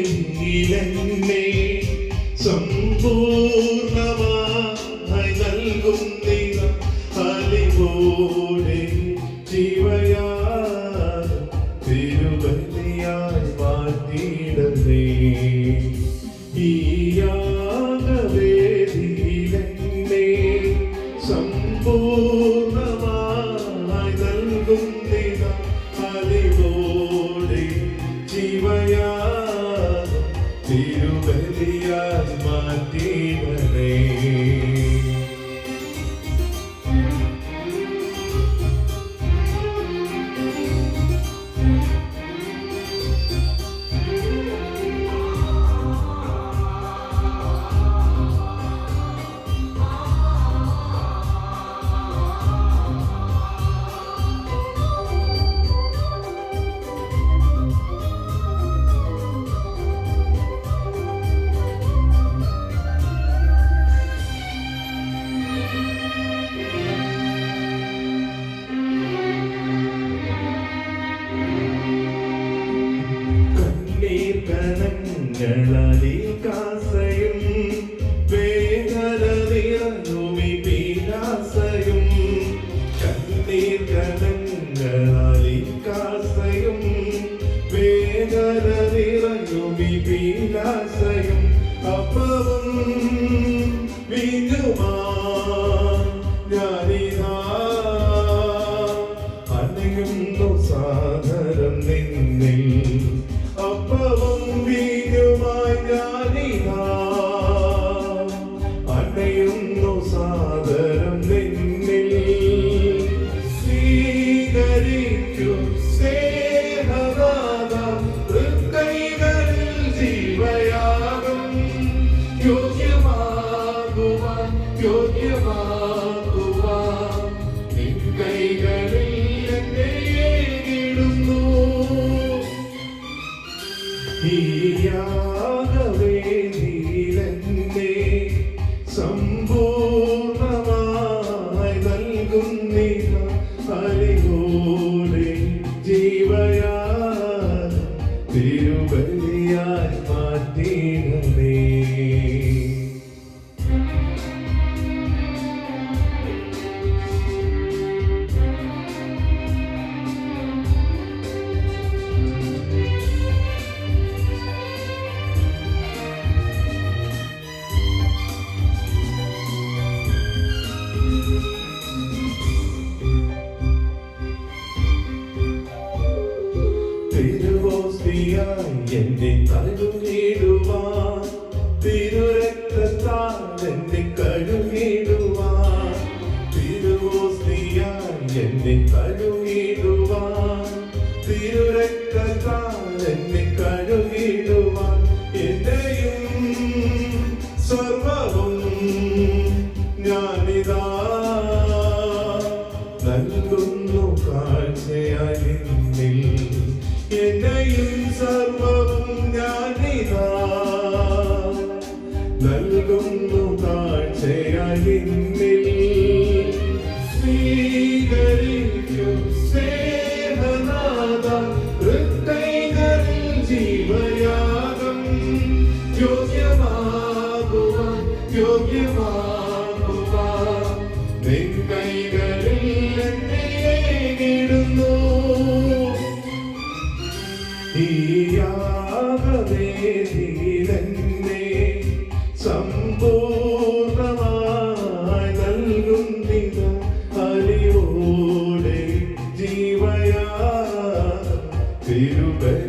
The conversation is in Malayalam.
ഈയാകവേദിയിലെന്നെ സമ്പൂർണമായി ಗಳ തിരുവോസ്തിയായി എന്നെ കഴുകിടുവാൻ തിരുരക്തത്താൽ എന്നെ കഴുകിടുവാൻ തിരുവോസ്തിയായി എന്നെ കഴുകിടുവാൻ തിരുരക്തത്താൽ എന്നെ കഴുകിടുവാൻ എന്റെയും സർവവും ഞാനിതാ. നൽകുന്നു കാഴ്ചയായി എന്നെയും സർവവും ഞാനിതാ. നൽകുന്നു കാഴ്ചയായി നിന്നിൽ. സ്വീകരിക്കും സ്നേഹനാഥ തൃക്കൈകളിൽ ജീവയാഗം. യോഗ്യമാകുവാൻ യോഗ്യമാകുവാൻ. നാഥേ ധീരന്റെ സമ്പൂർണമായി നൽകുന്നിത അറിയോടെ ജീവയാ. തിരുവരി